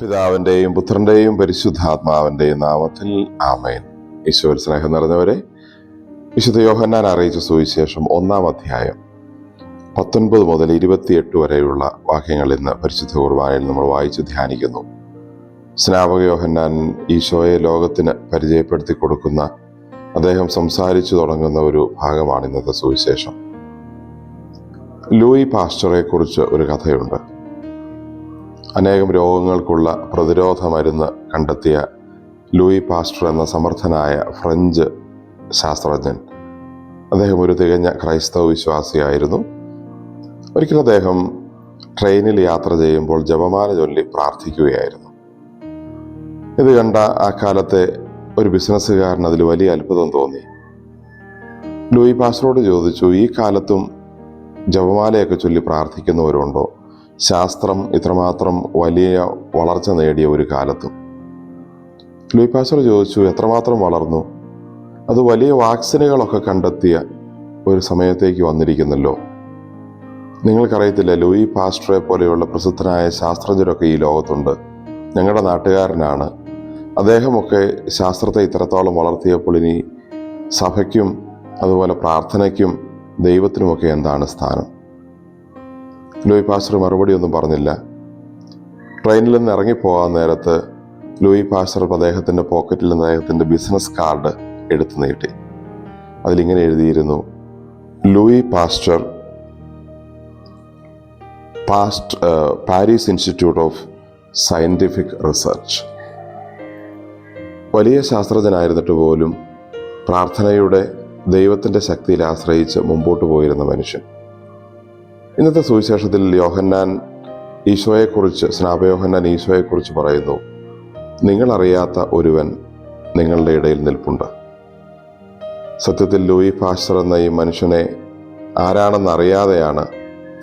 പിതാവിന്റെയും പുത്രന്റെയും പരിശുദ്ധാത്മാവിന്റെയും നാമത്തിൽ ആമേൻ. ഈശോയിൽ സ്നേഹം നിറഞ്ഞവരെ വിശുദ്ധ യോഹന്നാൻ അറിയിച്ച സുവിശേഷം ഒന്നാം അധ്യായം പത്തൊൻപത് മുതൽ ഇരുപത്തിയെട്ട് വരെയുള്ള വാക്യങ്ങൾ ഇന്ന് പരിശുദ്ധ കുർബാനയിൽ നമ്മൾ വായിച്ച് ധ്യാനിക്കുന്നു. സ്നാപക യോഹന്നാൻ ഈശോയെ ലോകത്തിന് പരിചയപ്പെടുത്തി കൊടുക്കുന്ന അദ്ദേഹം സംസാരിച്ചു തുടങ്ങുന്ന ഒരു ഭാഗമാണ് ഇന്നത്തെ സുവിശേഷം. ലൂയി പാസ്റ്ററെ കുറിച്ച് ഒരു കഥയുണ്ട്. അനേകം രോഗങ്ങൾക്കുള്ള പ്രതിരോധ മരുന്ന് കണ്ടെത്തിയ ലൂയി പാസ്റ്റർ എന്ന സമർത്ഥനായ ഫ്രഞ്ച് ശാസ്ത്രജ്ഞൻ. അദ്ദേഹം ഒരു തികഞ്ഞ ക്രൈസ്തവ വിശ്വാസിയായിരുന്നു. ഒരിക്കൽ അദ്ദേഹം ട്രെയിനിൽ യാത്ര ചെയ്യുമ്പോൾ ജപമാല ചൊല്ലി പ്രാർത്ഥിക്കുകയായിരുന്നു. ഇത് കണ്ട ആ കാലത്തെ ഒരു ബിസിനസ്സുകാരൻ അതിൽ വലിയ അത്ഭുതം തോന്നി. ലൂയി പാസ്റ്ററോട് ചോദിച്ചു ഈ കാലത്തും ജപമാലയൊക്കെ ചൊല്ലി പ്രാർത്ഥിക്കുന്നവരുണ്ടോ? ശാസ്ത്രം ഇത്രമാത്രം വലിയ വളർച്ച നേടിയ ഒരു കാലത്തും. ലൂയിപ്പാസർ ചോദിച്ചു എത്രമാത്രം വളർന്നു? അത് വലിയ വാക്സിനുകളൊക്കെ കണ്ടെത്തിയ ഒരു സമയത്തേക്ക് വന്നിരിക്കുന്നല്ലോ. നിങ്ങൾക്കറിയത്തില്ല ലൂയി പാസ്റ്ററെ പോലെയുള്ള പ്രസിദ്ധനായ ശാസ്ത്രജ്ഞരൊക്കെ ഈ ലോകത്തുണ്ട്. ഞങ്ങളുടെ നാട്ടുകാരനാണ്. അദ്ദേഹമൊക്കെ ശാസ്ത്രത്തെ ഇത്രത്തോളം വളർത്തിയപ്പോൾ ഇനി സഭയ്ക്കും അതുപോലെ പ്രാർത്ഥനയ്ക്കും ദൈവത്തിനുമൊക്കെ എന്താണ് സ്ഥാനം? ലൂയി പാസ്റ്റർ മറുപടിയൊന്നും പറഞ്ഞില്ല. ട്രെയിനിൽ നിന്ന് ഇറങ്ങിപ്പോകാൻ നേരത്ത് ലൂയി പാസ്റ്റർ അദ്ദേഹത്തിന്റെ പോക്കറ്റിൽ നിന്ന് അദ്ദേഹത്തിന്റെ ബിസിനസ് കാർഡ് എടുത്തു നീട്ടി. അതിലിങ്ങനെ എഴുതിയിരുന്നു Louis Pasteur past Paris Institute of Scientific Research. വലിയ ശാസ്ത്രജ്ഞനായിരുന്നിട്ട് പോലും പ്രാർത്ഥനയുടെ ദൈവത്തിന്റെ ശക്തിയിൽ ആശ്രയിച്ച് മുമ്പോട്ട് പോയിരുന്ന മനുഷ്യൻ. ഇന്നത്തെ സുവിശേഷത്തിൽ യോഹന്നാൻ ഈശോയെക്കുറിച്ച് സ്നാപയോഹന്നാൻ ഈശോയെക്കുറിച്ച് പറയുന്നു നിങ്ങളറിയാത്ത ഒരുവൻ നിങ്ങളുടെ ഇടയിൽ നിൽപ്പുണ്ട്. സത്യത്തിൽ ലൂയി പാസ്റ്റർ എന്ന ഈ മനുഷ്യനെ ആരാണെന്ന് അറിയാതെയാണ്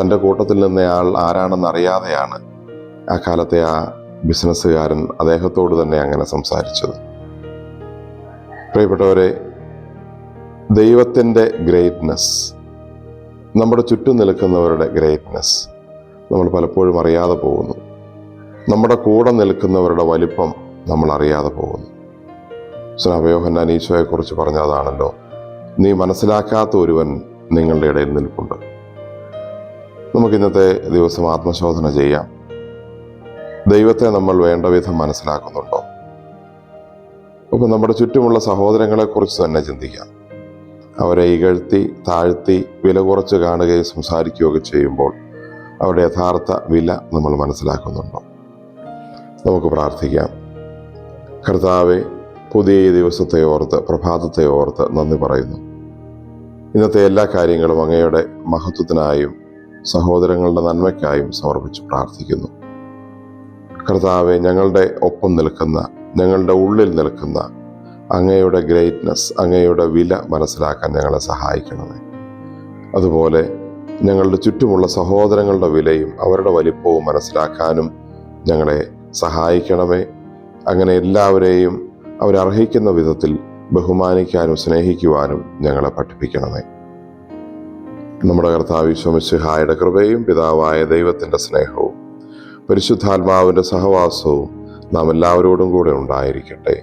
തന്റെ കൂട്ടത്തിൽ നിന്നയാൾ ആരാണെന്ന് അറിയാതെയാണ് ആ കാലത്തെ ആ ബിസിനസ്സുകാരൻ അദ്ദേഹത്തോട് തന്നെ അങ്ങനെ സംസാരിച്ചത്. പ്രിയപ്പെട്ടവരെ ദൈവത്തിന്റെ ഗ്രേറ്റ്നെസ് നമ്മുടെ ചുറ്റും നിൽക്കുന്നവരുടെ ഗ്രേറ്റ്നെസ് നമ്മൾ പലപ്പോഴും അറിയാതെ പോകുന്നു. നമ്മുടെ കൂടെ നിൽക്കുന്നവരുടെ വലിപ്പം നമ്മൾ അറിയാതെ പോകുന്നു. സ്നാപയോഹന്നാൻ ഈശോയെക്കുറിച്ച് പറഞ്ഞതാണല്ലോ നീ മനസ്സിലാക്കാത്ത ഒരുവൻ നിങ്ങളുടെ ഇടയിൽ നിൽപ്പുണ്ട്. നമുക്കിന്നത്തെ ദിവസം ആത്മശോധന ചെയ്യാം. ദൈവത്തെ നമ്മൾ വേണ്ട വിധം മനസ്സിലാക്കുന്നുണ്ടോ? അപ്പം നമ്മുടെ ചുറ്റുമുള്ള സഹോദരങ്ങളെക്കുറിച്ച് തന്നെ ചിന്തിക്കാം. അവരെ ഇകഴ്ത്തി താഴ്ത്തി വില കുറച്ച് കാണുകയും സംസാരിക്കുകയൊക്കെ ചെയ്യുമ്പോൾ അവരുടെ യഥാർത്ഥ വില നമ്മൾ മനസ്സിലാക്കുന്നുണ്ടോ? നമുക്ക് പ്രാർത്ഥിക്കാം. കർത്താവെ പുതിയ ദിവസത്തെ ഓർത്ത് പ്രഭാതത്തെ ഓർത്ത് നന്ദി പറയുന്നു. ഇന്നത്തെ എല്ലാ കാര്യങ്ങളും അങ്ങയുടെ മഹത്വത്തിനായും സഹോദരങ്ങളുടെ നന്മയ്ക്കായും സമർപ്പിച്ച് പ്രാർത്ഥിക്കുന്നു. കർത്താവെ ഞങ്ങളുടെ ഒപ്പം നിൽക്കുന്ന ഞങ്ങളുടെ ഉള്ളിൽ നിൽക്കുന്ന അങ്ങയുടെ ഗ്രേറ്റ്നെസ് അങ്ങയുടെ വില മനസ്സിലാക്കാൻ ഞങ്ങളെ സഹായിക്കണമേ. അതുപോലെ ഞങ്ങളുടെ ചുറ്റുമുള്ള സഹോദരങ്ങളുടെ വിലയും അവരുടെ വലിപ്പവും മനസ്സിലാക്കാനും ഞങ്ങളെ സഹായിക്കണമേ. അങ്ങനെ എല്ലാവരെയും അവരർഹിക്കുന്ന വിധത്തിൽ ബഹുമാനിക്കാനും സ്നേഹിക്കുവാനും ഞങ്ങളെ പഠിപ്പിക്കണമേ. നമ്മുടെ കർത്താവ് വിശ്വമിശിഹായുടെ കൃപയും പിതാവായ ദൈവത്തിന്റെ സ്നേഹവും പരിശുദ്ധാത്മാവിന്റെ സഹവാസവും നാം എല്ലാവരോടും കൂടെ ഉണ്ടായിരിക്കട്ടെ.